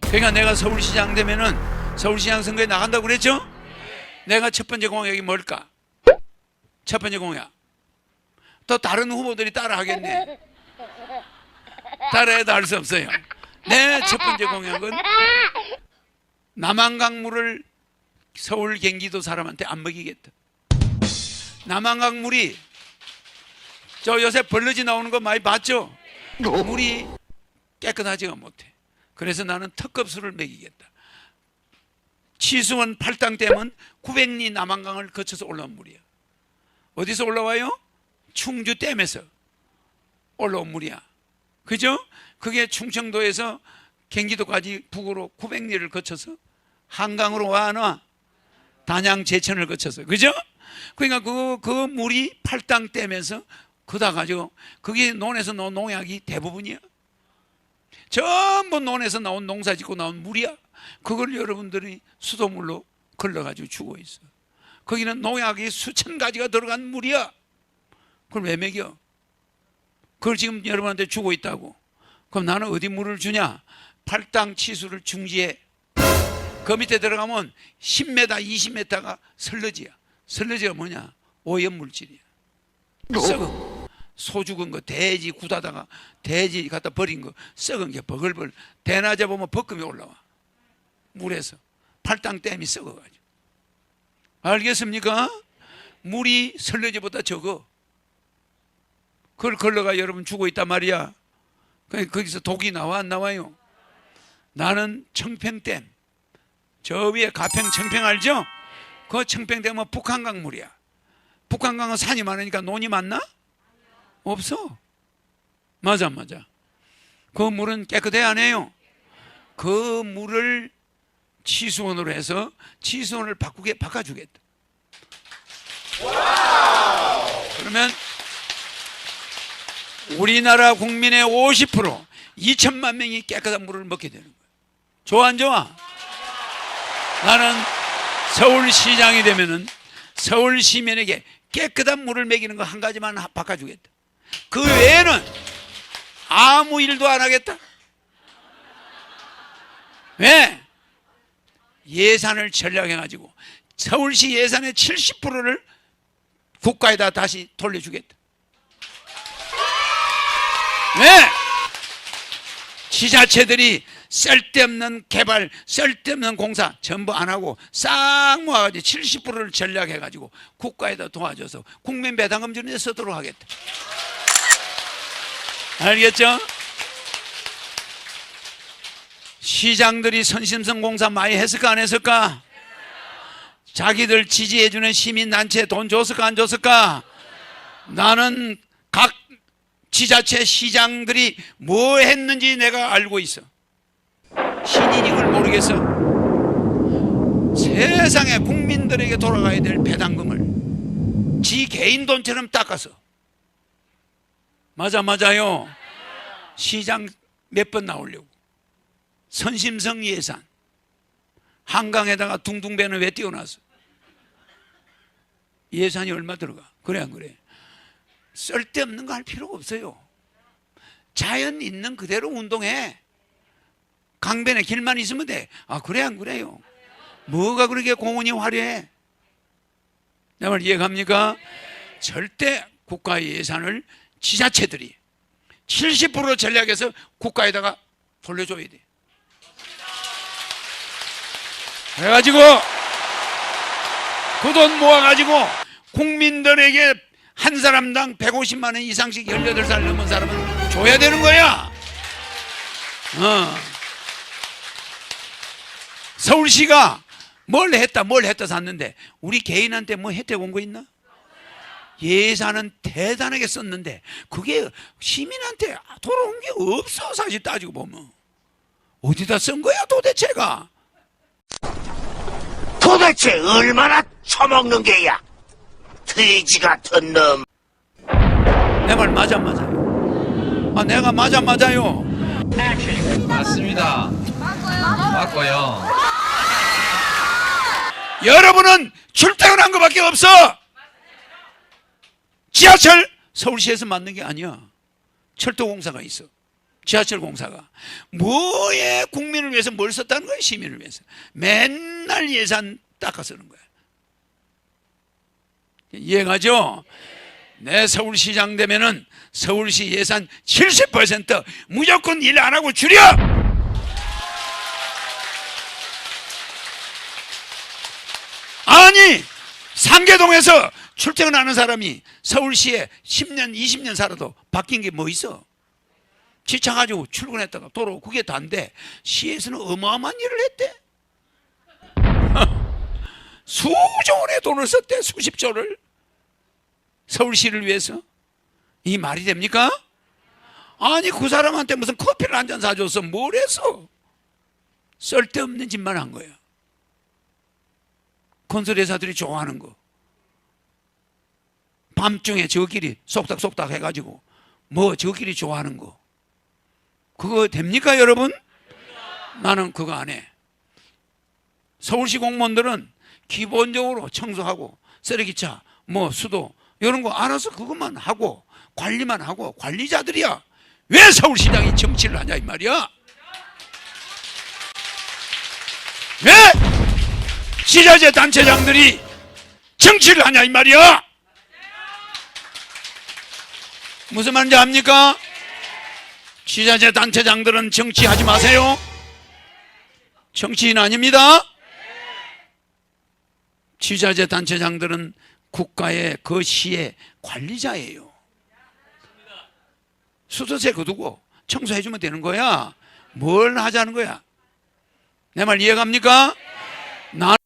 그러니까 내가 서울시장 되면은 서울시장 선거에 나간다고 그랬죠? 내가 첫 번째 공약이 뭘까? 첫 번째 공약. 또 다른 후보들이 따라 하겠네. 따라해도 할 수 없어요. 내 첫 번째 공약은 남한강물을 서울 경기도 사람한테 안 먹이겠다. 남한강 물이 저 요새 벌러지 나오는 거 많이 봤죠? 물이 깨끗하지가 못해. 그래서 나는 턱급수를 먹이겠다. 치수원 팔당댐은 900리 남한강을 거쳐서 올라온 물이야. 어디서 올라와요? 충주댐에서 올라온 물이야. 그죠? 그게 충청도에서 경기도까지 북으로 900리를 거쳐서 한강으로 와나 단양 제천을 거쳐서 그죠? 그러니까 그, 그 물이 팔당댐에서 그다 가지고 그게 논에서 나온 농약이 대부분이야. 전부 논에서 나온 농사 짓고 나온 물이야. 그걸 여러분들이 수돗물로 걸러가지고 주고 있어. 거기는 농약이 수천 가지가 들어간 물이야. 그걸 왜 먹여? 그걸 지금 여러분한테 주고 있다고. 그럼 나는 어디 물을 주냐? 팔당 치수를 중지해. 그 밑에 들어가면 10m, 20m가 설러지야. 설러지가 뭐냐? 오염물질이야. 썩은 소 죽은 거 돼지 굳하다가 돼지 갖다 버린 거 썩은 게 버글버글 대낮에 보면 벗금이 올라와 물에서 팔당 댐이 썩어가지고 알겠습니까? 물이 설레지보다 적어 그걸 걸러가 여러분 주고 있단 말이야 그 거기서 독이 나와 안 나와요? 나는 청평댐 저 위에 가평 청평 알죠? 그 청평댐은 북한강 물이야 북한강은 산이 많으니까 논이 많나? 없어. 맞아, 맞아. 그 물은 깨끗해 안 해요? 그 물을 치수원으로 해서 치수원을 바꾸게 바꿔주겠다. 그러면 우리나라 국민의 50% 2천만 명이 깨끗한 물을 먹게 되는 거야. 좋아 안 좋아? 나는 서울시장이 되면은 서울 시민에게 깨끗한 물을 먹이는 거 한 가지만 하- 바꿔주겠다. 그 외에는 아무 일도 안 하겠다. 왜? 예산을 전략해가지고 서울시 예산의 70%를 국가에다 다시 돌려주겠다. 왜? 지자체들이 쓸데없는 개발, 쓸데없는 공사 전부 안 하고 싹 모아가지고 70%를 전략해가지고 국가에다 도와줘서 국민 배당금 준에 쓰도록 하겠다. 알겠죠? 시장들이 선심성 공사 많이 했을까 안 했을까? 자기들 지지해주는 시민단체 돈 줬을까 안 줬을까? 나는 각 지자체 시장들이 뭐 했는지 내가 알고 있어. 그걸 모르겠어. 세상에 국민들에게 돌아가야 될 배당금을 지 개인 돈처럼 닦아서 맞아 맞아요. 시장 몇 번 나오려고 선심성 예산 한강에다가 둥둥배는 왜 띄워놨어? 예산이 얼마 들어가? 그래 안 그래? 쓸데없는 거 할 필요가 없어요. 자연 있는 그대로 운동해. 강변에 길만 있으면 돼. 아 그래 안 그래요? 뭐가 그렇게 공원이 화려해? 내 말 이해갑니까? 절대 국가의 예산을 지자체들이 70% 전략해서 국가에다가 돌려줘야 돼. 그래가지고 그 돈 모아가지고 국민들에게 한 사람당 150만 원 이상씩 18살 넘은 사람은 줘야 되는 거야. 어. 서울시가 뭘 했다 뭘 했다 샀는데 우리 개인한테 뭐 혜택 온 거 있나? 예산은 대단하게 썼는데 그게 시민한테 돌아온 게 없어 사실 따지고 보면 어디다 쓴 거야 도대체가 도대체 얼마나 처먹는 게야? 돼지 같은 놈. 내 말 맞아 맞아요 아 내가 맞아 맞아요 맞습니다. 맞고요. 여러분은 출퇴근한 것밖에 없어 지하철 서울시에서 만든 게 아니야. 철도공사가 있어. 지하철 공사가 뭐에 국민을 위해서 뭘 썼다는 거야 시민을 위해서 맨날 예산 닦아 쓰는 거야 이해가죠? 내 서울시장 되면은 서울시 예산 70% 무조건 일 안 하고 줄여 아니 상계동에서 출퇴근하는 사람이 서울시에 10년 20년 살아도 바뀐 게 뭐 있어 지쳐 가지고 출근했다가 도로 그게 단데 시에서는 어마어마한 일을 했대. 수조 원의 돈을 썼대 수십조를 서울시를 위해서 이 말이 됩니까? 아니 그 사람한테 무슨 커피를 한 잔 사줬어 뭘 했어? 쓸데없는 짓만 한 거야. 건설 회사들이 좋아하는 거. 밤중에 저끼리 속닥속닥 해가지고 뭐 저끼리 좋아하는 거. 그거 됩니까, 여러분? 나는 그거 안 해. 서울시 공무원들은 기본적으로 청소하고 쓰레기차, 뭐 수도 이런 거 알아서 그것만 하고 관리만 하고 관리자들이야. 왜 서울시장이 정치를 하냐 이 말이야? 왜 지자체 단체장들이 정치를 하냐 이 말이야? 무슨 말인지 압니까? 지자체 단체장들은 정치하지 마세요. 정치인 아닙니다. 지자체 단체장들은 국가의 그 시의 관리자예요. 수도세 거두고 청소해주면 되는 거야. 뭘 하자는 거야? 내 말 이해갑니까? 나